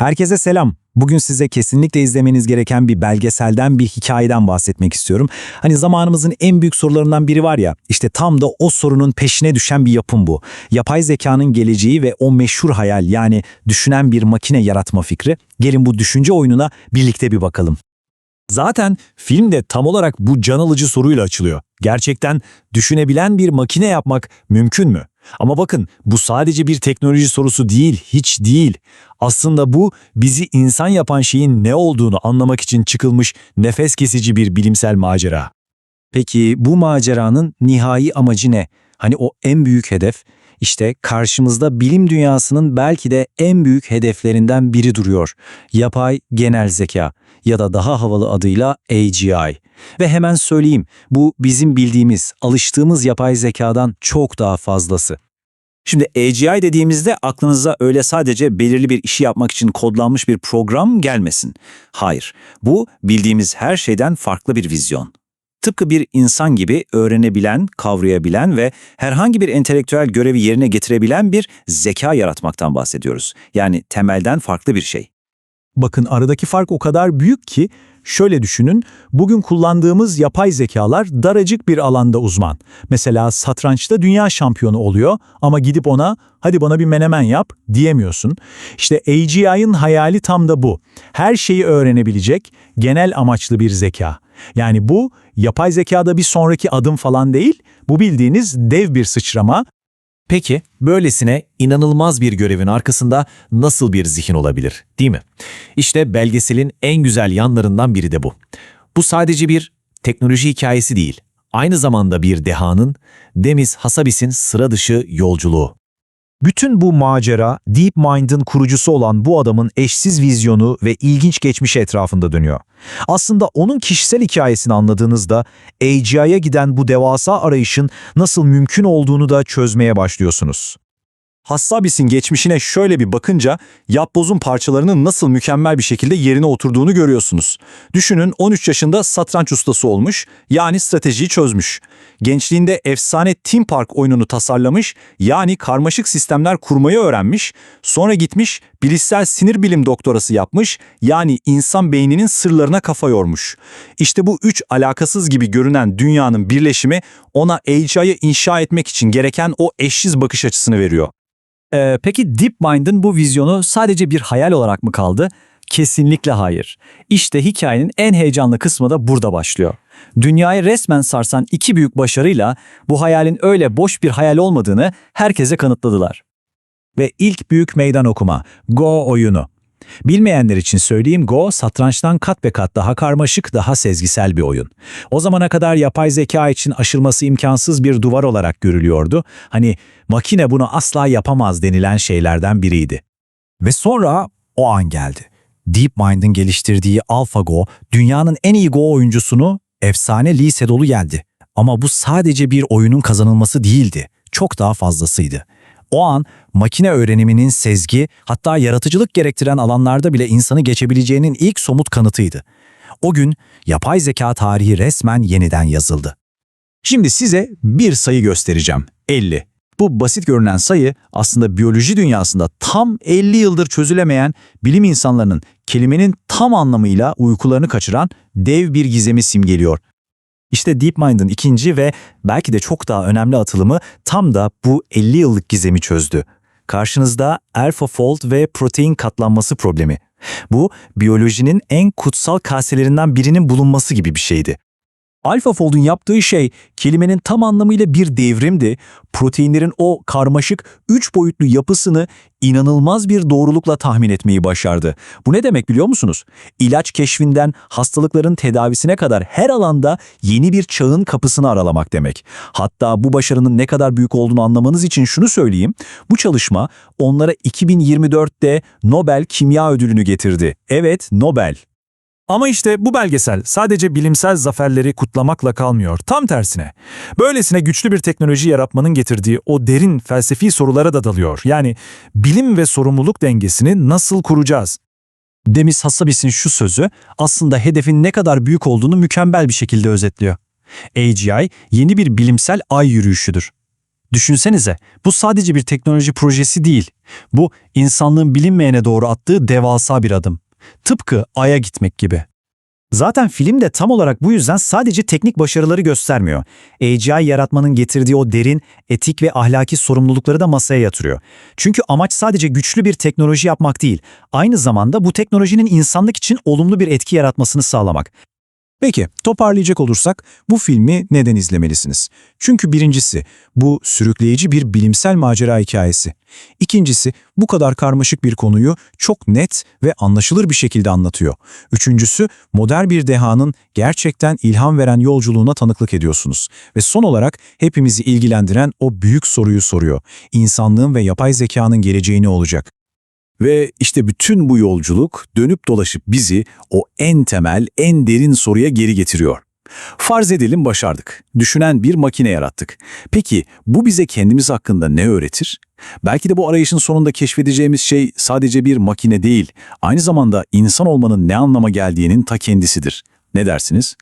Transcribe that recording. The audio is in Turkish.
Herkese selam. Bugün size kesinlikle izlemeniz gereken bir belgeselden, bir hikayeden bahsetmek istiyorum. Hani zamanımızın en büyük sorularından biri var ya, işte tam da o sorunun peşine düşen bir yapım bu. Yapay zekanın geleceği ve o meşhur hayal yani düşünen bir makine yaratma fikri. Gelin bu düşünce oyununa birlikte bir bakalım. Zaten film de tam olarak bu can alıcı soruyla açılıyor. Gerçekten düşünebilen bir makine yapmak mümkün mü? Ama bakın bu sadece bir teknoloji sorusu değil, hiç değil. Aslında bu bizi insan yapan şeyin ne olduğunu anlamak için çıkılmış nefes kesici bir bilimsel macera. Peki bu maceranın nihai amacı ne? Hani o en büyük hedef? İşte karşımızda bilim dünyasının belki de en büyük hedeflerinden biri duruyor. Yapay genel zeka ya da daha havalı adıyla AGI. Ve hemen söyleyeyim, bu bizim bildiğimiz, alıştığımız yapay zekadan çok daha fazlası. Şimdi AGI dediğimizde aklınıza öyle sadece belirli bir işi yapmak için kodlanmış bir program gelmesin. Hayır, bu bildiğimiz her şeyden farklı bir vizyon. Tıpkı bir insan gibi öğrenebilen, kavrayabilen ve herhangi bir entelektüel görevi yerine getirebilen bir zeka yaratmaktan bahsediyoruz. Yani temelden farklı bir şey. Bakın aradaki fark o kadar büyük ki şöyle düşünün, bugün kullandığımız yapay zekalar daracık bir alanda uzman. Mesela satrançta dünya şampiyonu oluyor ama gidip ona hadi bana bir menemen yap diyemiyorsun. İşte AGI'ın hayali tam da bu. Her şeyi öğrenebilecek genel amaçlı bir zeka. Yani bu yapay zekada bir sonraki adım falan değil, bu bildiğiniz dev bir sıçrama Peki, böylesine inanılmaz bir görevin arkasında nasıl bir zihin olabilir, değil mi? İşte belgeselin en güzel yanlarından biri de bu. Bu sadece bir teknoloji hikayesi değil, aynı zamanda bir dehanın, Demis Hassabis'in sıra dışı yolculuğu. Bütün bu macera DeepMind'ın kurucusu olan bu adamın eşsiz vizyonu ve ilginç geçmişi etrafında dönüyor. Aslında onun kişisel hikayesini anladığınızda AGI'ye giden bu devasa arayışın nasıl mümkün olduğunu da çözmeye başlıyorsunuz. Hassabis'in geçmişine şöyle bir bakınca yapbozun parçalarının nasıl mükemmel bir şekilde yerine oturduğunu görüyorsunuz. Düşünün 13 yaşında satranç ustası olmuş, yani stratejiyi çözmüş. Gençliğinde efsane Team Park oyununu tasarlamış, yani karmaşık sistemler kurmayı öğrenmiş. Sonra gitmiş bilişsel sinir bilim doktorası yapmış, yani insan beyninin sırlarına kafa yormuş. İşte bu üç alakasız gibi görünen dünyanın birleşimi ona AGI'yi inşa etmek için gereken o eşsiz bakış açısını veriyor. Ee, peki DeepMind'ın bu vizyonu sadece bir hayal olarak mı kaldı? Kesinlikle hayır. İşte hikayenin en heyecanlı kısmı da burada başlıyor. Dünyayı resmen sarsan iki büyük başarıyla bu hayalin öyle boş bir hayal olmadığını herkese kanıtladılar. Ve ilk büyük meydan okuma, Go oyunu. Bilmeyenler için söyleyeyim Go, satrançtan kat be kat daha karmaşık, daha sezgisel bir oyun. O zamana kadar yapay zeka için aşılması imkansız bir duvar olarak görülüyordu. Hani makine bunu asla yapamaz denilen şeylerden biriydi. Ve sonra o an geldi. DeepMind'in geliştirdiği AlphaGo, dünyanın en iyi Go oyuncusunu efsane Lee Sedol'u geldi. Ama bu sadece bir oyunun kazanılması değildi. Çok daha fazlasıydı. O an makine öğreniminin sezgi, hatta yaratıcılık gerektiren alanlarda bile insanı geçebileceğinin ilk somut kanıtıydı. O gün yapay zeka tarihi resmen yeniden yazıldı. Şimdi size bir sayı göstereceğim. 50. Bu basit görünen sayı aslında biyoloji dünyasında tam 50 yıldır çözülemeyen bilim insanlarının kelimenin tam anlamıyla uykularını kaçıran dev bir gizemi simgeliyor. İşte DeepMind'ın ikinci ve belki de çok daha önemli atılımı tam da bu 50 yıllık gizemi çözdü. Karşınızda AlphaFold ve protein katlanması problemi. Bu, biyolojinin en kutsal kaselerinden birinin bulunması gibi bir şeydi. AlphaFold'un yaptığı şey kelimenin tam anlamıyla bir devrimdi. Proteinlerin o karmaşık üç boyutlu yapısını inanılmaz bir doğrulukla tahmin etmeyi başardı. Bu ne demek biliyor musunuz? İlaç keşfinden hastalıkların tedavisine kadar her alanda yeni bir çağın kapısını aralamak demek. Hatta bu başarının ne kadar büyük olduğunu anlamanız için şunu söyleyeyim. Bu çalışma onlara 2024'te Nobel Kimya Ödülünü getirdi. Evet, Nobel. Ama işte bu belgesel sadece bilimsel zaferleri kutlamakla kalmıyor. Tam tersine. Böylesine güçlü bir teknoloji yaratmanın getirdiği o derin felsefi sorulara da dalıyor. Yani bilim ve sorumluluk dengesini nasıl kuracağız? Demis Hassabis'in şu sözü aslında hedefin ne kadar büyük olduğunu mükemmel bir şekilde özetliyor. AGI yeni bir bilimsel ay yürüyüşüdür. Düşünsenize, bu sadece bir teknoloji projesi değil. Bu insanlığın bilinmeyene doğru attığı devasa bir adım. Tıpkı Ay'a gitmek gibi. Zaten film de tam olarak bu yüzden sadece teknik başarıları göstermiyor. AGI yaratmanın getirdiği o derin, etik ve ahlaki sorumlulukları da masaya yatırıyor. Çünkü amaç sadece güçlü bir teknoloji yapmak değil, aynı zamanda bu teknolojinin insanlık için olumlu bir etki yaratmasını sağlamak. Peki, toparlayacak olursak bu filmi neden izlemelisiniz? Çünkü birincisi, bu sürükleyici bir bilimsel macera hikayesi. İkincisi, bu kadar karmaşık bir konuyu çok net ve anlaşılır bir şekilde anlatıyor. Üçüncüsü, modern bir dehanın gerçekten ilham veren yolculuğuna tanıklık ediyorsunuz. Ve son olarak hepimizi ilgilendiren o büyük soruyu soruyor. İnsanlığın ve yapay zekanın geleceği ne olacak? Ve işte bütün bu yolculuk dönüp dolaşıp bizi o en temel, en derin soruya geri getiriyor. Farz edelim başardık. Düşünen bir makine yarattık. Peki bu bize kendimiz hakkında ne öğretir? Belki de bu arayışın sonunda keşfedeceğimiz şey sadece bir makine değil, aynı zamanda insan olmanın ne anlama geldiğinin ta kendisidir. Ne dersiniz?